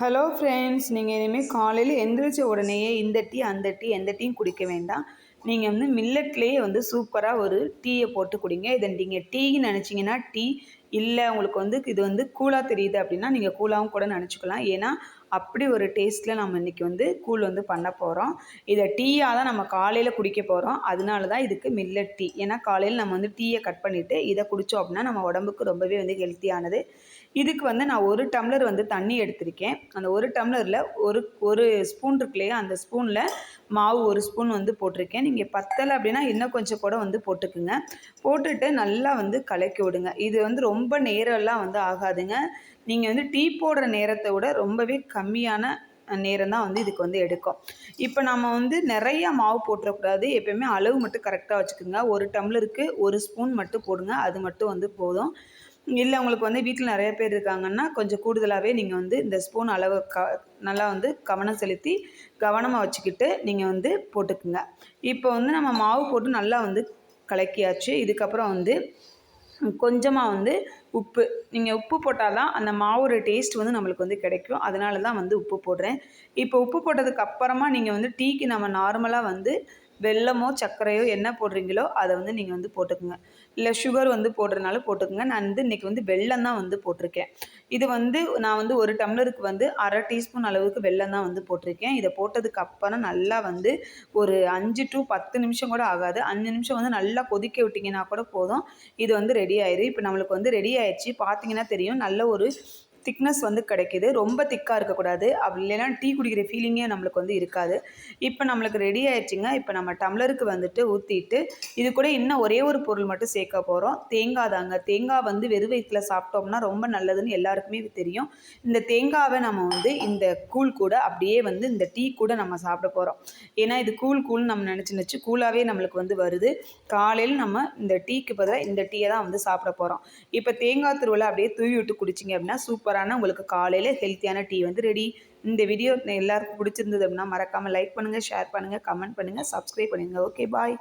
Hello friends நீங்கள் இனிமேல் காலையில் எந்திரிச்ச உடனேயே இந்த டீ அந்த டீ எந்த டீயும் குடிக்க வேண்டாம். நீங்கள் வந்து மில்லட்லேயே வந்து சூப்பராக ஒரு டீயை போட்டு குடிங்க. இதை நீங்கள் டீன்னு நினச்சிங்கன்னா டீ இல்லை உங்களுக்கு வந்து இது வந்து கூலாக தெரியுது அப்படின்னா நீங்கள் கூலாகவும் கூட நினச்சிக்கலாம். ஏன்னா அப்படி ஒரு டேஸ்ட்டில் நம்ம இன்றைக்கி வந்து கூழ் வந்து பண்ண போகிறோம் இதை டீயாக தான் நம்ம காலையில் குடிக்க போகிறோம் அதனால தான் இதுக்கு மில்லட் டீ. ஏன்னா காலையில் நம்ம வந்து டீயை கட் பண்ணிவிட்டு இதை குடித்தோம் அப்படின்னா நம்ம உடம்புக்கு ரொம்பவே வந்து ஹெல்த்தியானது இதுக்கு வந்து நான் ஒரு டம்ளர் வந்து தண்ணி எடுத்திருக்கேன். அந்த ஒரு டம்ளரில் ஒரு ஒரு ஸ்பூன் இருக்கு இல்லையா அந்த ஸ்பூனில் மாவு ஒரு ஸ்பூன் வந்து போட்டிருக்கேன். நீங்கள் பத்தலை அப்படின்னா இன்னும் கொஞ்சம் கூட வந்து போட்டுக்குங்க. போட்டுட்டு நல்லா வந்து கலக்கி விடுங்க. இது வந்து ரொம்ப நேரம்லாம் வந்து ஆகாதுங்க. நீங்கள் வந்து டீ போடுற நேரத்தை விட ரொம்பவே கம்மியான நேரம் தான் வந்து இதுக்கு வந்து எடுக்கும். இப்போ நம்ம வந்து நிறையா மாவு போட்டுறக்கூடாது. எப்பயுமே அளவு மட்டும் கரெக்டாக வச்சுக்கோங்க. ஒரு டம்ளருக்கு ஒரு ஸ்பூன் மட்டும் போடுங்க. அது மட்டும் வந்து போதும். இல்லை உங்களுக்கு வந்து வீட்டில் நிறைய பேர் இருக்காங்கன்னா கொஞ்சம் கூடுதலாகவே நீங்கள் வந்து இந்த ஸ்பூன் அளவு க நல்லா வந்து கவனம் செலுத்தி கவனமாக வச்சுக்கிட்டு நீங்கள் வந்து போட்டுக்குங்க. இப்போ வந்து நம்ம மாவு போட்டு நல்லா வந்து கலக்கியாச்சு. இதுக்கப்புறம் வந்து கொஞ்சமாக வந்து உப்பு. நீங்கள் உப்பு போட்டால் தான் அந்த மாவோட டேஸ்ட் வந்து நம்மளுக்கு வந்து கிடைக்கும். அதனால தான் வந்து உப்பு போடுறேன். இப்போ உப்பு போட்டதுக்கு அப்புறமா நீங்கள் வந்து டீக்கு நம்ம நார்மலாக வந்து வெல்லமோ சர்க்கரையோ என்ன போடுறீங்களோ அதை வந்து நீங்கள் வந்து போட்டுக்கோங்க. இல்லை சுகர் வந்து போடுறதுனால போட்டுக்கோங்க. நான் வந்து இன்றைக்கி வந்து வெல்லம் தான் வந்து போட்டிருக்கேன். இது வந்து நான் வந்து ஒரு டம்ளருக்கு வந்து அரை டீஸ்பூன் அளவுக்கு வெல்லம் தான் வந்து போட்டிருக்கேன். இதை போட்டதுக்கு அப்புறம் நல்லா வந்து ஒரு அஞ்சு டு பத்து நிமிஷம் கூட ஆகாது. அஞ்சு நிமிஷம் வந்து நல்லா கொதிக்க விட்டிங்கன்னா கூட போதும். இது வந்து ரெடி ஆயிரும் இப்போ நம்மளுக்கு வந்து ரெடி ஆயிடுச்சு. பார்த்தீங்கன்னா தெரியும். நல்ல ஒரு திக்னஸ் வந்து கிடைக்கிது. ரொம்ப திக்காக இருக்கக்கூடாது. அப்படி இல்லைன்னா டீ குடிக்கிற ஃபீலிங்கே நம்மளுக்கு வந்து இருக்காது. இப்போ நம்மளுக்கு ரெடி ஆயிடுச்சுங்க. இப்போ நம்ம டம்ளருக்கு வந்துட்டு ஊற்றிட்டு இது கூட இன்னும் ஒரே ஒரு பொருள் மட்டும் சேர்க்க போகிறோம் தேங்காய் தாங்க. தேங்காய் வந்து வெறு வயிற்றில் சாப்பிட்டோம்னா ரொம்ப நல்லதுன்னு எல்லாருக்குமே தெரியும். இந்த தேங்காவை நம்ம வந்து இந்த கூழ் கூட அப்படியே வந்து இந்த டீ கூட நம்ம சாப்பிட போகிறோம் ஏன்னா இது கூழ் கூழ்னு நம்ம நினச்சி நினச்சி கூலாகவே நம்மளுக்கு வந்து வருது. காலையில் நம்ம இந்த டீக்கு பதிலாக இந்த டீயை தான் வந்து சாப்பிட போகிறோம் இப்போ தேங்காய் திருவிழா அப்படியே தூவி விட்டு குடிச்சிங்க அப்படின்னா சூப்பர் சூப்பரான உங்களுக்கு காலையில் ஹெல்த்தியான டீ வந்து ரெடி இந்த வீடியோ எல்லாருக்கும் பிடிச்சிருந்தது அப்படின்னா மறக்காமல் லைக் பண்ணுங்கள் ஷேர் பண்ணுங்கள் கமெண்ட் பண்ணுங்கள் சப்ஸ்கிரைப் பண்ணுங்கள் ஓகே பாய்